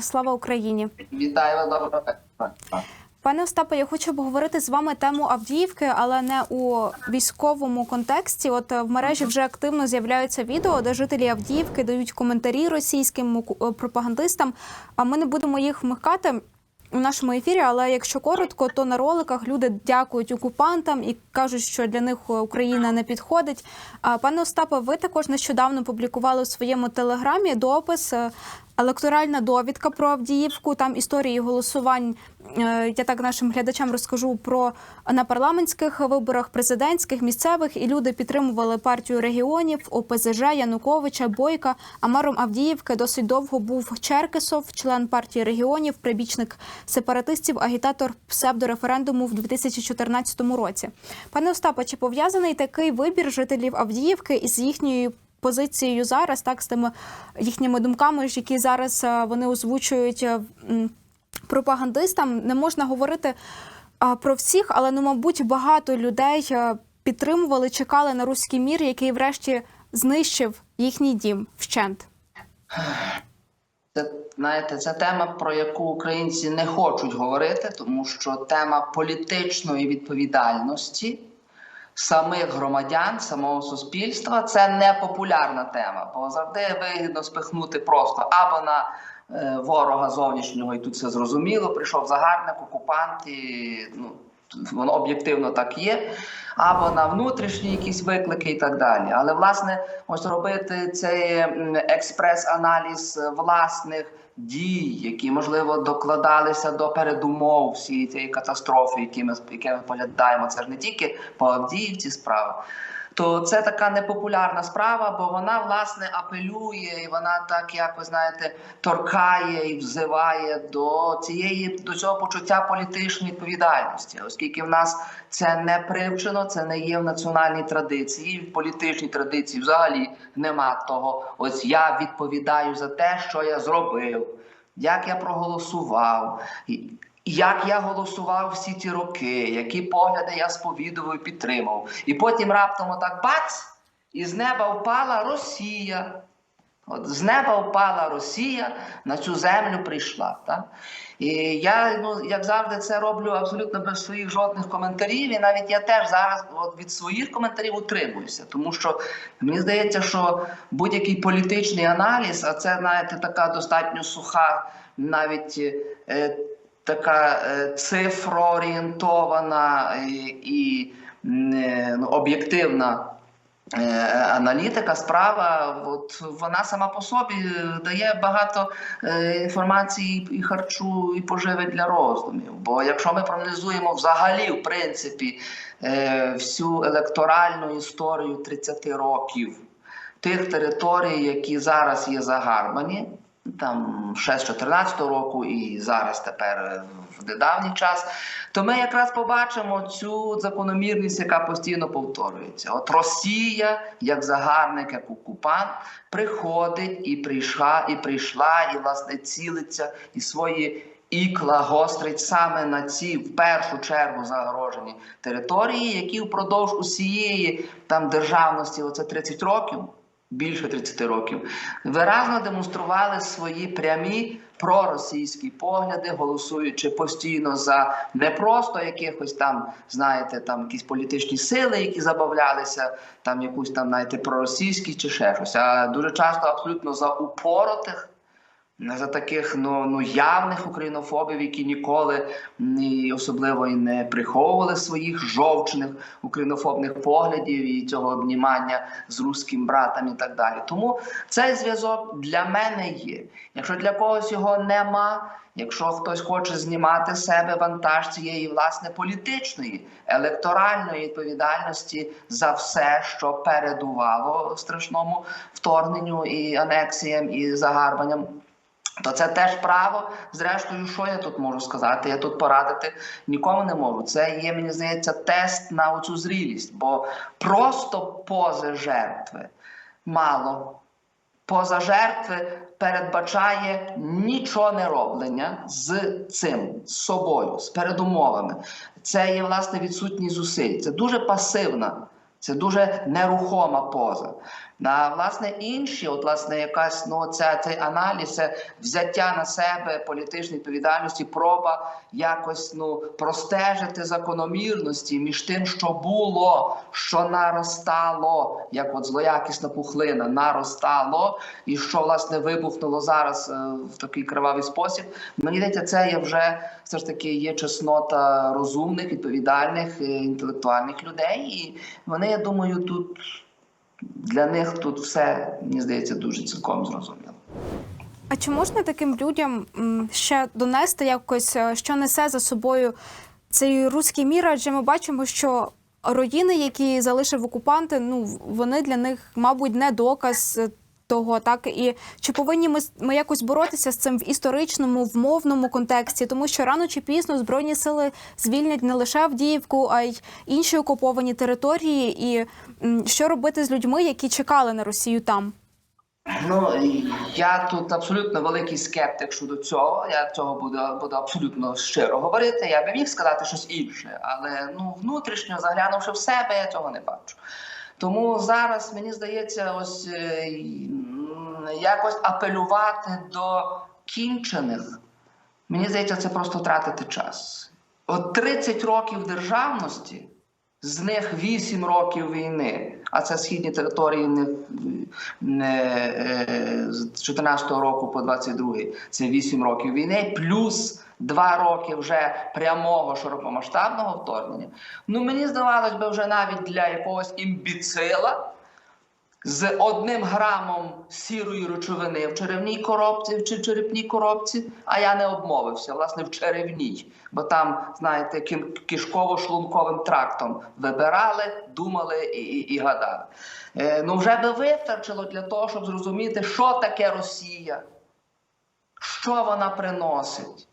Слава Україні, Вітаю вас доброго вечора. пане Остапе. Я хочу обговорити з вами тему Авдіївки, але не у військовому контексті. От е, в мережі вже активно з'являються відео, де жителі Авдіївки дають коментарі російським е, пропагандистам. А ми не будемо їх вмикати. У нашому ефірі, але якщо коротко, то на роликах люди дякують окупантам і кажуть, що для них Україна не підходить. А пане Остапе, ви також нещодавно публікували у своєму телеграмі допис е, електоральна довідка про Авдіївку. Там історії голосувань. е, Я так нашим глядачам розкажу про на парламентських виборах, президентських, місцевих, і люди підтримували партію регіонів, ОПЗЖ, Януковича, Бойка. А мером Авдіївки досить довго був Черкесов, член партії регіонів, прибічник сепаратистів, агітатор псевдореферендуму в 2014 році. Пане Остапе, чи пов'язаний такий вибір жителів Авдіївки із їхньою позицією зараз, так з тими їхніми думками, які зараз е, вони озвучують е, пропагандистам? Не можна говорити про всіх, але ну, мабуть, багато людей е, підтримували, чекали на руський мір, який врешті знищив їхній дім вщент. Це знаєте, це тема, про яку українці не хочуть говорити, тому що тема політичної відповідальності самих громадян, самого суспільства це не популярна тема, бо завжди вигідно спихнути просто або на е, ворога зовнішнього, і тут все зрозуміло. Прийшов загарбник, окупант, і ну воно об'єктивно так є, або на внутрішні якісь виклики і так далі. Але власне, ось робити цей експрес-аналіз власних дій, які можливо докладалися до передумов всієї цієї катастрофи, які ми які ми поглядаємо. Це ж не тільки по Авдіївці справа. То це така непопулярна справа, бо вона власне апелює, і вона так якось знаєте торкає і взиває до цієї до цього почуття політичної відповідальності, оскільки в нас це не привчено, це не є в національній традиції, в політичній традиції взагалі нема того. Ось я відповідаю за те, що я зробив, як я проголосував. Як я голосував всі ті роки, які погляди я сповідував і підтримав. І потім раптом отак бац, і з неба впала Росія. От з неба впала Росія, на цю землю прийшла. Так? І я, ну, як завжди, це роблю абсолютно без своїх жодних коментарів. І навіть я теж зараз от, від своїх коментарів утримуюся. Тому що мені здається, що будь-який політичний аналіз, а це, знаєте, така достатньо суха, навіть. Е, така е, цифроорієнтована і, і е, ну, об'єктивна е, аналітика, справа, от вона сама по собі дає багато е, інформації і харчу, і поживи для роздумів. Бо якщо ми проаналізуємо взагалі, в принципі, е, всю електоральну історію 30 років тих територій, які зараз є загарбані, там ще з 14 року і зараз тепер е, в недавній час, то ми якраз побачимо цю закономірність, яка постійно повторюється. От Росія, як загарбник, як окупант, приходить і прийшла, і прийшла, і власне цілиться і свої. Ікла гострить саме на ці в першу чергу загрожені території, які впродовж усієї там державності, оце 30 років, більше 30 років, виразно демонстрували свої прямі проросійські погляди, голосуючи постійно за не просто якихось там, знаєте, там якісь політичні сили, які забавлялися, там якусь там, знаєте, проросійські чи ще щось, а дуже часто абсолютно за упоротих. За таких ну, ну явних українофобів, які ніколи ні особливо і не приховували своїх жовчних українофобних поглядів і цього обнімання з руським братом і так далі. Тому цей зв'язок для мене є. Якщо для когось його нема, якщо хтось хоче знімати себе вантаж цієї власне політичної електоральної відповідальності за все, що передувало страшному вторгненню і анексіям і загарбанням. То це теж право. Зрештою, що я тут можу сказати? Я тут порадити нікому не можу. Це є, мені здається, тест на оцю зрілість, бо просто поза жертви мало. Поза жертви передбачає нічого не роблення з цим, з собою, з передумовами. Це є власне відсутність зусиль. Це дуже пасивна Це дуже нерухома поза. А власне інші, от власне, якась ну ця цей аналіз, це взяття на себе політичної відповідальності, проба якось ну простежити закономірності між тим, що було, що наростало, як от злоякісна пухлина наростало, і що власне вибухнуло зараз е, в такий кривавий спосіб. Мені здається, це є вже все ж таки є чеснота розумних, відповідальних, е, інтелектуальних людей, і вони, я думаю, тут для них тут все мені здається дуже цілком зрозуміло. А чи можна таким людям ще донести якось, е, що несе за собою цей руський мір? Адже ми бачимо, що роїни, які залишив окупанти, ну вони для них, мабуть, не доказ. Того так і чи повинні ми, ми якось боротися з цим в історичному, в мовному контексті, тому що рано чи пізно збройні сили звільнять не лише Авдіївку, а й інші окуповані території. І що робити з людьми, які чекали на Росію там? Ну я тут абсолютно великий скептик щодо цього. Я цього буду, буду абсолютно щиро говорити. Я би міг сказати щось інше, але ну внутрішньо заглянувши в себе, я цього не бачу. Тому зараз мені здається, ось е, якось апелювати до кінчених. Мені здається, це просто втратити час. От 30 років державності, з них 8 років війни, а це східні території них не, е, з 14 року по 22 це 8 років війни, плюс 2 роки вже прямого широкомасштабного вторгнення. Ну мені здавалось би, вже навіть для якогось імбіцила з одним грамом сірої речовини в черевній коробці чи черепній коробці, а я не обмовився, власне, в черевній, бо там, знаєте, кишково-шлунковим трактом вибирали, думали і, і, і гадали. Е, ну, вже би вистачило для того, щоб зрозуміти, що таке Росія, що вона приносить.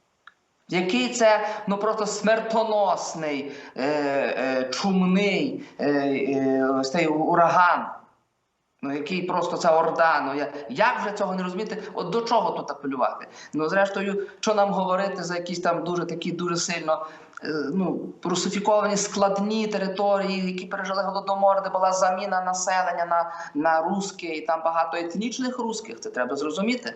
Який це ну просто смертоносний, е, е, чумний е, е, цей ураган, ну який просто ця орда. Ну я як вже цього не розуміти? От до чого тут апелювати? Ну зрештою, що нам говорити за якісь там дуже такі дуже сильно е, ну русифіковані складні території, які пережили голодомор, де була заміна населення на, на русське, і там багато етнічних русських. Це треба зрозуміти.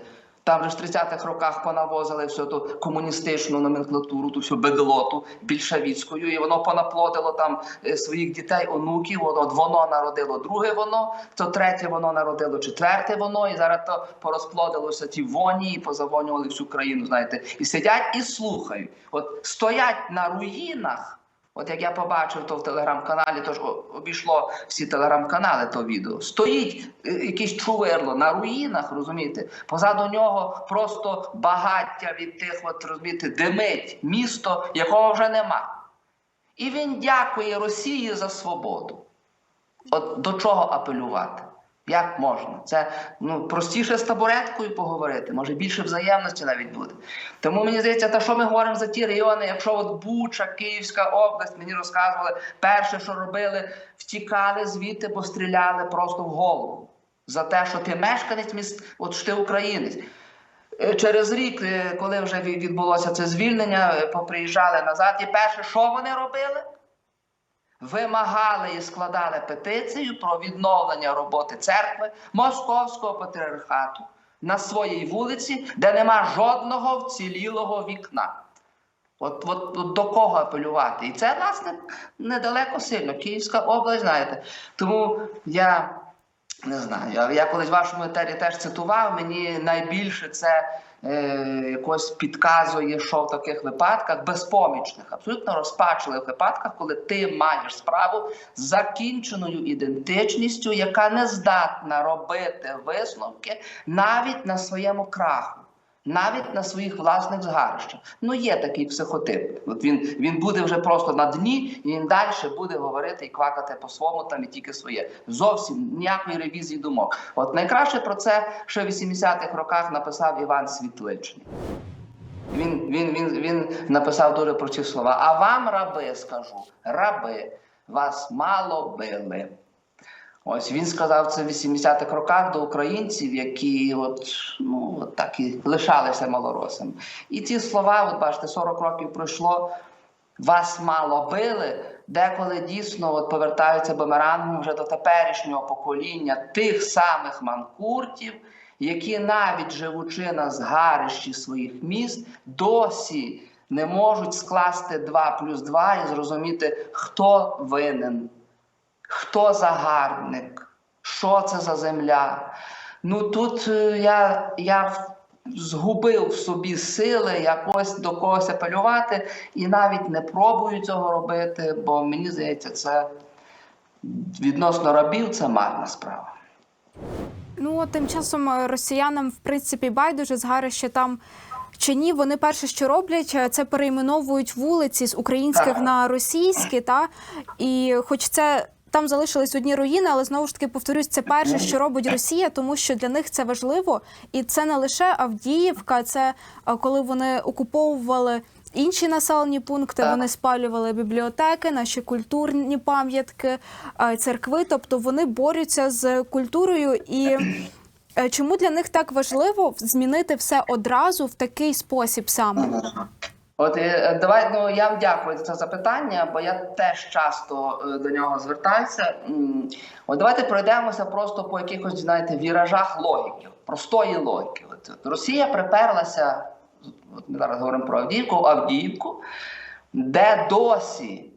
Там же в 30-х роках понавозили всю ту комуністичну номенклатуру, ту всю бедлоту більшавіцькою, і воно понаплодило там е, своїх дітей, онуків. От воно народило друге воно, то третє воно народило четверте воно, і зараз то порозплодилося ті воні, і позавонювали всю країну, знаєте, і сидять і слухають. От стоять на руїнах. От як я побачив то в телеграм-каналі, то ж обійшло всі телеграм-канали то відео. Стоїть е, якийсь чуверло на руїнах, розумієте? Позаду нього просто багаття від тих, от розумієте, димить місто, якого вже нема. І він дякує Росії за свободу. От до чого апелювати? Як можна? Це ну простіше з табуреткою поговорити, може більше взаємності навіть буде. Тому мені здається, та що ми говоримо за ті райони, якщо от Буча, Київська область, мені розказували, перше, що робили, втікали звідти, бо стріляли просто в голову. За те, що ти мешканець міст, от що ти українець. Е, Через рік, е, коли вже відбулося це звільнення, е, поприїжджали назад. І перше, що вони робили? Вимагали і складали петицію про відновлення роботи церкви Московського патріархату на своїй вулиці, де нема жодного вцілілого вікна. От, от, от до кого апелювати? І це, власне, недалеко сильно. Київська область, знаєте. Тому я не знаю. Я, колись в вашому етері теж цитував. Мені найбільше це е, якось підказує, що в таких випадках безпомічних, абсолютно розпачливих випадках, коли ти маєш справу з закінченою ідентичністю, яка не здатна робити висновки навіть на своєму краху. Навіть на своїх власних згарищах. Ну, є такий психотип. От він, він буде вже просто на дні, і він далі буде говорити і квакати по-своєму там і тільки своє. Зовсім ніякої ревізії думок. От найкраще про це ще в 80-х роках написав Іван Світличний. Він, він, він, він написав дуже прості слова. А вам, раби, скажу, раби, вас мало били. Ось він сказав це в 80-х роках до українців, які от, ну, от так і лишалися малоросами. І ці слова, от бачите, 40 років пройшло, вас мало били. деколи дійсно от повертаються бумерангом вже до теперішнього покоління тих самих манкуртів, які навіть живучи на згарищі своїх міст, досі не можуть скласти 2 плюс 2 і зрозуміти, хто винен, хто загарбник, що це за земля. Ну тут е, я, я згубив в собі сили якось до когось апелювати і навіть не пробую цього робити, бо мені здається, це відносно рабів це марна справа. Ну тим часом е, росіянам в принципі байдуже згарище там. Чи ні, вони перше, що роблять, е, це перейменовують вулиці з українських Так. на російські, та і хоч це там залишились одні руїни, але знову ж таки повторюсь, це перше, що робить Росія, тому що для них це важливо, і це не лише Авдіївка, це е, коли вони окуповували інші населені пункти, Так. вони спалювали бібліотеки, наші культурні пам'ятки, е, церкви. Тобто вони борються з культурою і. Е, Чому для них так важливо змінити все одразу в такий спосіб саме? От е, давай ну я вам дякую за це запитання, бо я теж часто е, до нього звертаюся. От давайте пройдемося просто по якихось, знаєте, віражах логіки, простої логіки. От, от Росія приперлася, от ми зараз говоримо про Авдіївку, Авдіївку, де досі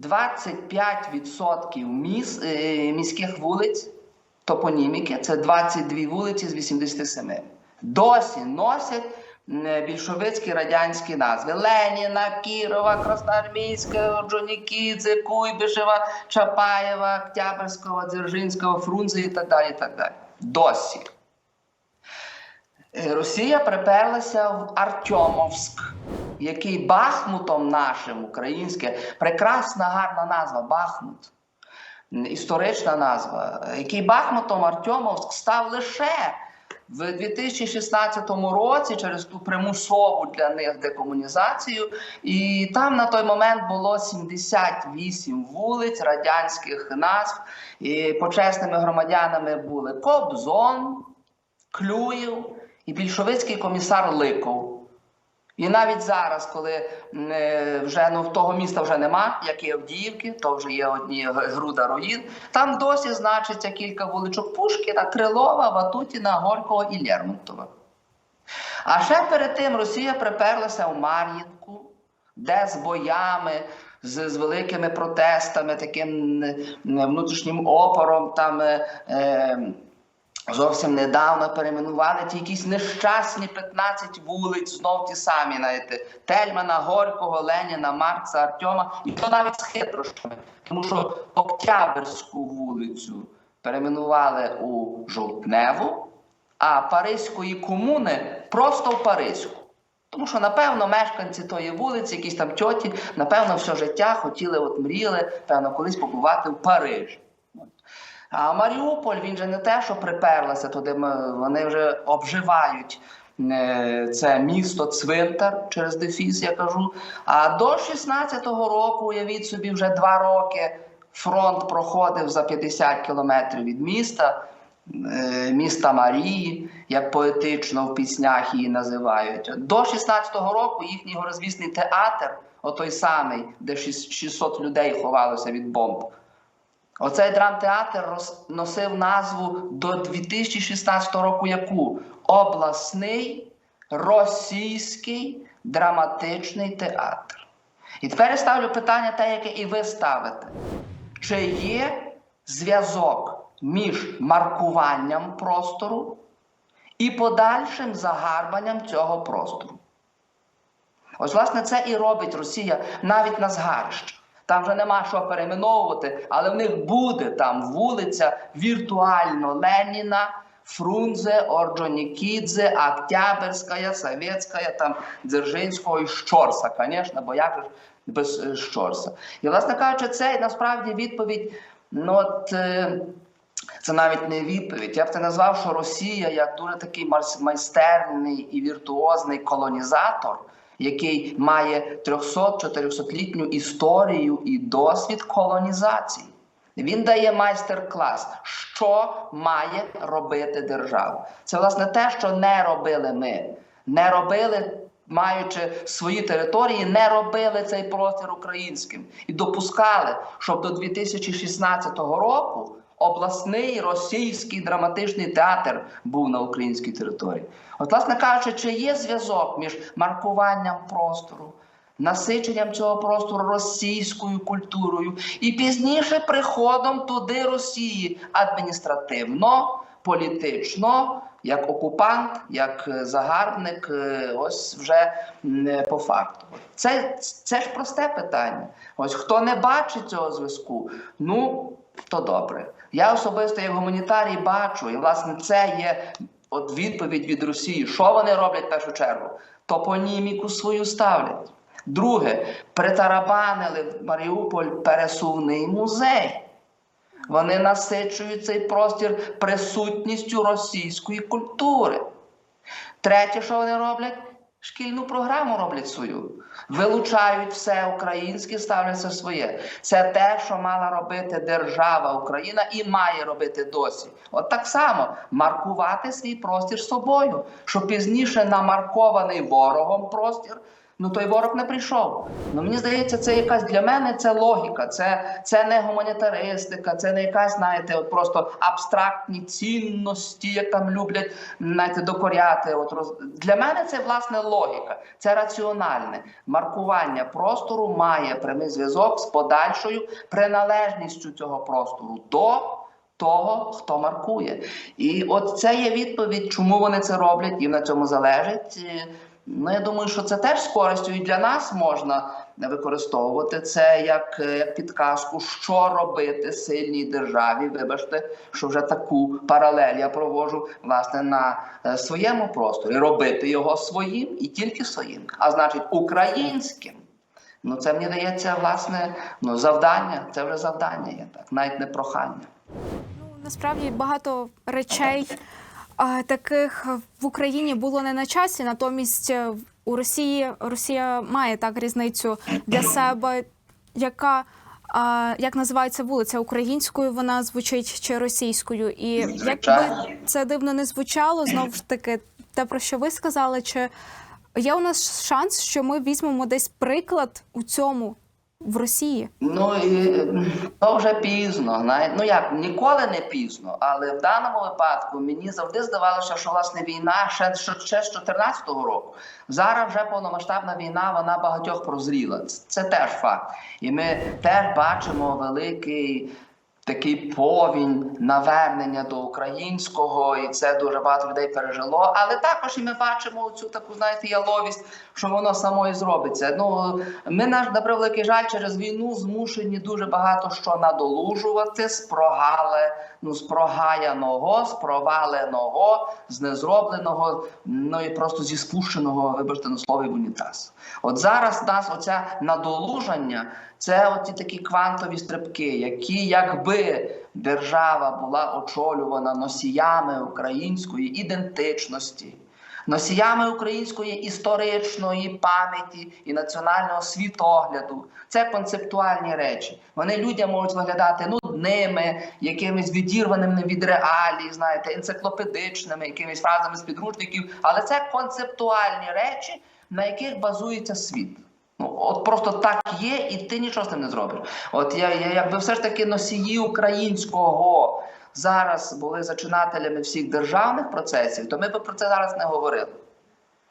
25% міс, е, міських вулиць топоніміки, це 22 вулиці з 87. Досі носять більшовицькі радянські назви: Леніна, Кірова, Красноармійська, Орджонікідзе, Куйбишева, Чапаєва, Октябрьського, Дзержинського, Фрунзе і так далі. Так далі. Досі. Е, Росія приперлася в Артемовськ, який Бахмутом нашим українське, прекрасна гарна назва Бахмут. Історична назва, який Бахмутом Артемовськ став лише в 2016 році через ту примусову для них декомунізацію. І там на той момент було 78 вулиць радянських назв. І почесними громадянами були Кобзон, Клюїв і більшовицький комісар Ликов. І навіть зараз, коли е, вже ну, того міста вже нема, як і Авдіївки, то вже є одні груда руїн, там досі значиться кілька вуличок Пушкіна, Крилова, Ватутіна, Горького і Лермонтова. А ще перед тим Росія приперлася в Мар'їнку, де з боями, з, з великими протестами, таким внутрішнім опором, там е, е, зовсім недавно перейменували ті якісь нещасні 15 вулиць, знов ті самі, знаєте, Тельмана, Горького, Леніна, Маркса, Артема, і то навіть з хитрощами. Тому що Октябрьську вулицю перейменували у Жовтневу, а Паризької комуни просто в Паризьку. Тому що, напевно, мешканці тої вулиці, якісь там тьоті, напевно, все життя хотіли, от мріяли, певно, колись побувати в Парижі. А Маріуполь він же не те, що приперлася туди. Вони вже обживають е, це місто цвинтар через дефіс, я кажу. А до 16-го року, уявіть собі, вже два роки фронт проходив за 50 кілометрів від міста. е, Міста Марії, як поетично в піснях її називають. До 16-го року їхній розвісний театр, отой самий, де шіс- 600 людей ховалося від бомб, Оцей драмтеатр носив назву до 2016 року яку? Обласний російський драматичний театр. І тепер я ставлю питання, те, яке і ви ставите. Чи є зв'язок між маркуванням простору і подальшим загарбанням цього простору? Ось, власне, це і робить Росія навіть на згарищах. Там вже нема що перейменовувати, але в них буде там вулиця віртуально Леніна, Фрунзе, Орджонікідзе, Октябрьська, Советська, там Дзержинського і Щорса, звісно, бо як же без е, Щорса. І, власне кажучи, це насправді відповідь. Ну, от, е, це навіть не відповідь. Я б це назвав, що Росія як дуже такий майстерний і віртуозний колонізатор, який має 300-400-літню історію і досвід колонізації. Він дає майстер-клас, що має робити держава. Це власне те, що не робили ми. Не робили маючи свої території, не робили цей простір українським і допускали, щоб до 2016 року обласний російський драматичний театр був на українській території. От, власне кажучи, чи є зв'язок між маркуванням простору, насиченням цього простору російською культурою і пізніше приходом туди Росії адміністративно, політично, як окупант, як е, загарбник, е, ось вже е, по факту. Це, це ж просте питання. Ось хто не бачить цього зв'язку, ну то добре. Я особисто як гуманітарій бачу, і власне це є от відповідь від Росії. Що вони роблять в першу чергу? Топоніміку свою ставлять. Друге, притарабанили в Маріуполь пересувний музей. Вони насичують цей простір присутністю російської культури. Третє, що вони роблять? Шкільну програму роблять свою. Вилучають все українське, ставляться своє. Це те, що мала робити держава Україна і має робити досі. От так само маркувати свій простір собою, що пізніше намаркований ворогом простір. Ну той ворог не прийшов. Ну мені здається, це якась для мене це логіка, це, це не гуманітаристика, це не якась, знаєте, от просто абстрактні цінності, як там люблять знаєте, докоряти. От роз... Для мене це власне логіка, це раціональне маркування простору має прямий зв'язок з подальшою приналежністю цього простору до. Того, хто маркує, і от це є відповідь, чому вони це роблять, і на цьому залежить. Ну, я думаю, що це теж з користю і для нас можна використовувати це як, е, як підказку, що робити сильній державі. Вибачте, що вже таку паралель я проводжу власне на е, своєму просторі. Робити його своїм і тільки своїм, а значить українським. Ну, це мені дається власне ну, завдання. Це вже завдання є так, навіть не прохання. Ну насправді багато речей таких в Україні було не на часі. Натомість е, у Росії Росія має так різницю для себе, яка а, як називається вулиця українською, вона звучить чи російською, і Звичайно. це дивно не звучало, знову ж таки, те про що ви сказали, чи є у нас шанс, що ми візьмемо десь приклад у цьому в Росії? Ну і то вже пізно. знаєте. Ну як ніколи не пізно, але в даному випадку мені завжди здавалося, що власне війна ще, ще, ще з 14-го року. Зараз вже повномасштабна війна, вона багатьох прозріла. Це теж факт. І ми теж бачимо великий. Такий повінь навернення до українського, і це дуже багато людей пережило. Але також і ми бачимо цю таку, знаєте, яловість, що воно само і зробиться. Ну ми наш на превеликий жаль через війну змушені дуже багато що надолужувати з прогали, ну з прогаяного, з проваленого, з незробленого, ну і просто зі спущеного, вибачте на слові в унітаз. От зараз нас оця надолуження. Це оці такі квантові стрибки, які, якби держава була очолювана носіями української ідентичності, носіями української історичної пам'яті і національного світогляду. Це концептуальні речі. Вони людям можуть виглядати нудними, якимись відірваними від реалій, знаєте, енциклопедичними, якимись фразами з підручників. Але це концептуальні речі, на яких базується світ. Ну, от просто так є, і ти нічого з ним не зробиш. От я, я якби все ж таки носії українського зараз були зачинателями всіх державних процесів, то ми б про це зараз не говорили.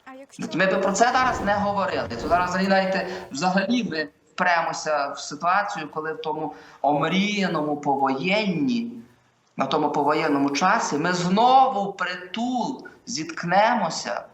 А Ми б про це зараз не говорили. То зараз знаєте, взагалі ми впремося в ситуацію, коли в тому омріяному повоєнні, на тому повоєнному часі, ми знову притул зіткнемося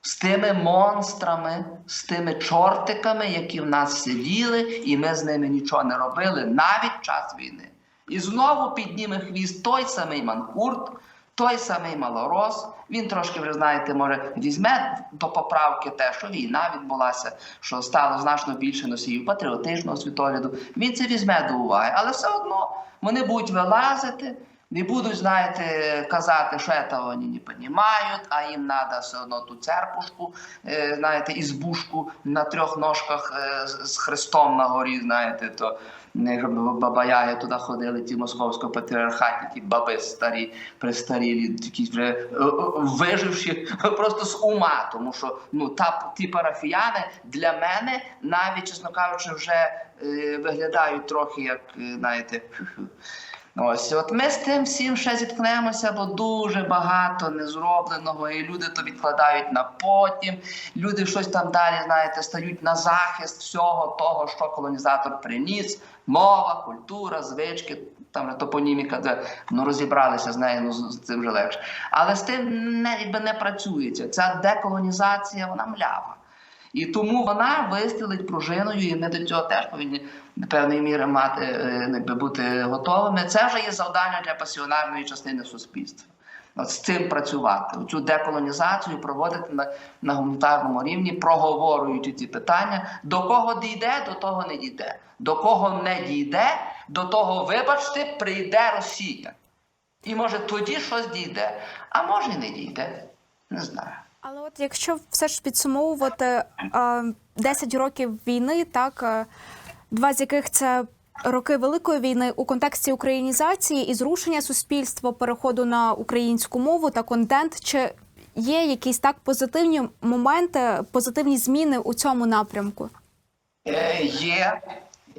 з тими монстрами, з тими чортиками, які в нас сиділи, і ми з ними нічого не робили навіть час війни. І знову підніме хвіст той самий Манкурт, той самий малорос. Він трошки вже знаєте, може візьме до поправки те, що війна відбулася, що стало значно більше носіїв патріотичного світогляду. Він це візьме до уваги, але все одно вони будуть вилазити. Не будуть, знаєте, казати, що це вони не розуміють, а їм треба все одно ту церквушку, е, знаєте, ізбушку на трьох ножках е, з хрестом на горі, знаєте, то щоб бабаяги туди ходили, ті московсько патріархаті, ті баби старі, престарілі, такі вже е, е, виживші просто з ума. Тому що ну та ті парафіяни для мене навіть, чесно кажучи, вже е, виглядають трохи як, е, знаєте. Ось, от ми з тим всім ще зіткнемося, бо дуже багато незробленого, і люди то відкладають на потім. Люди щось там далі, знаєте, стають на захист всього того, що колонізатор приніс. Мова, культура, звички, там топоніміка, де ну розібралися з нею, ну з цим вже легше. Але з тим не, не працюється. Ця деколонізація, вона млява. І тому вона вистрілить пружиною, і ми до цього теж повинні до певної міри мати е, бути готовими. Це вже є завдання для пасіонарної частини суспільства. От з цим працювати, цю деколонізацію проводити на, на гуманітарному рівні, проговорюючи ці питання. До кого дійде, до того не дійде. До кого не дійде, до того, вибачте, прийде Росія. І може тоді щось дійде, а може і не дійде. Не знаю. Але от якщо все ж підсумовувати е, 10 років війни, так два з яких це роки великої війни у контексті українізації і зрушення суспільства, переходу на українську мову та контент, чи є якісь так позитивні моменти, позитивні зміни у цьому напрямку? Е, Є.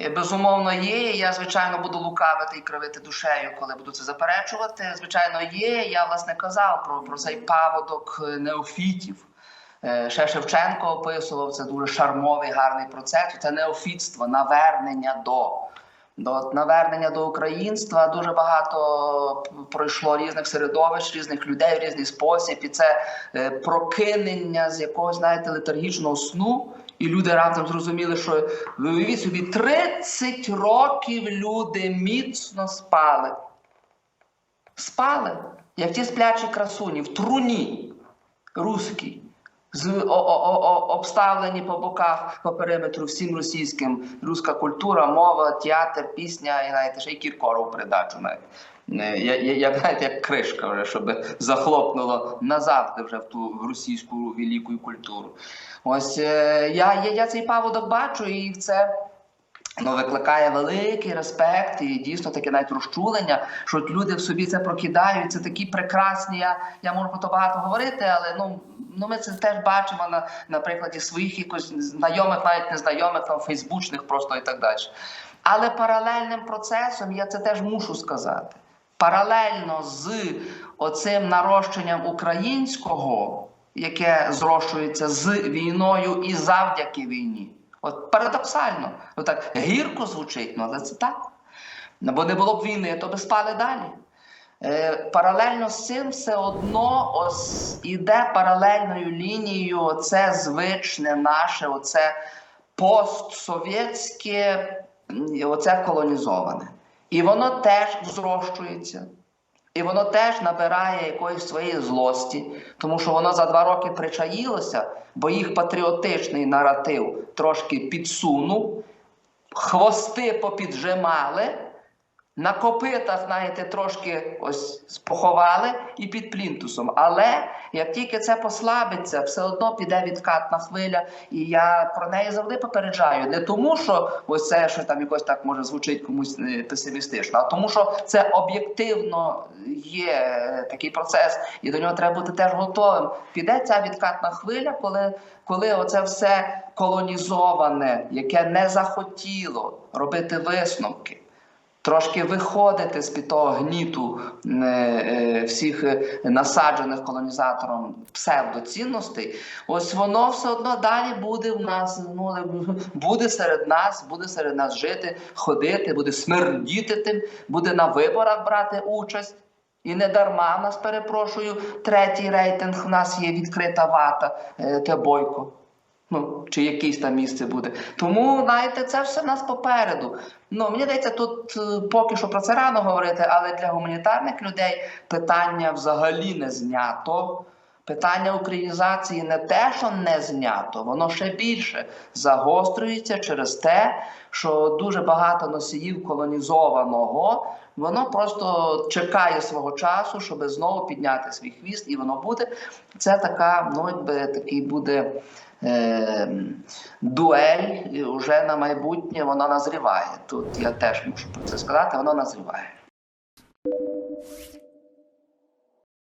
Е, Безумовно, є. Я, звичайно, буду лукавити і кривити душею, коли буду це заперечувати. Звичайно, є. Я власне казав про, про цей паводок е, неофітів. Е, Ще Шевченко описував це дуже шармовий, гарний процес. Це неофітство, навернення до. До навернення до українства дуже багато пройшло різних середовищ, різних людей в різний спосіб, і це прокинення з якогось знаєте летаргічного сну. І люди раптом зрозуміли, що ви уявіть собі 30 років люди міцно спали. Спали, як ті сплячі красуні, в труні руській, обставлені по боках по периметру всім російським. Руська культура, мова, театр, пісня, і знаєте, ще й Кіркоров придачу навіть. Е, Я, я, я, знаєте, як кришка, вже, щоб захлопнуло назавжди вже в ту російську велику культуру. Ось е, я, я, я цей паводок бачу, і це ну, викликає великий респект і дійсно таке навіть розчулення, що люди в собі це прокидають. Це такі прекрасні. Я, я можу про то багато говорити, але ну. Ну, ми це теж бачимо на, на прикладі своїх якось знайомих, навіть незнайомих, там, фейсбучних просто і так далі. Але паралельним процесом я це теж мушу сказати. Паралельно з оцим нарощенням українського, яке зрощується з війною і завдяки війні. От парадоксально, ну так гірко звучить, ну але це так. Ну, Бо не було б війни, то би спали далі. Е, паралельно з цим все одно ось іде паралельною лінією оце звичне наше, оце постсовєтське, оце колонізоване. І воно теж зрощується. І воно теж набирає якоїсь своєї злості, тому що воно за два роки причаїлося, бо їх патріотичний наратив трошки підсунув, хвости попіджимали, на копитах, знаєте, трошки ось поховали і під плінтусом. Але як тільки це послабиться, все одно піде відкатна хвиля, і я про неї завжди попереджаю. Не тому, що ось це, що там якось так може звучить комусь е, песимістично, а тому, що це об'єктивно є е, такий процес, і до нього треба бути теж готовим. Піде ця відкатна хвиля, коли, коли оце все колонізоване, яке не захотіло робити висновки трошки виходити з під того гніту е, е, всіх е, насаджених колонізатором псевдоцінностей, ось воно все одно далі буде в нас. Ну буде серед нас, буде серед нас жити, ходити, буде смердіти тим, буде на виборах брати участь. І не дарма нас перепрошую. Третій рейтинг в нас є відкрита вата е, те бойко. Ну, чи якесь там місце буде. Тому, знаєте, це все в нас попереду. Ну, мені здається, тут е, поки що про це рано говорити, але для гуманітарних людей питання взагалі не знято. Питання українізації не те, що не знято, воно ще більше загострюється через те, що дуже багато носіїв колонізованого, воно просто чекає свого часу, щоб знову підняти свій хвіст, і воно буде. Це така, ну якби такий буде дуель і вже на майбутнє, вона назріває. Тут я теж мушу про це сказати, воно назріває.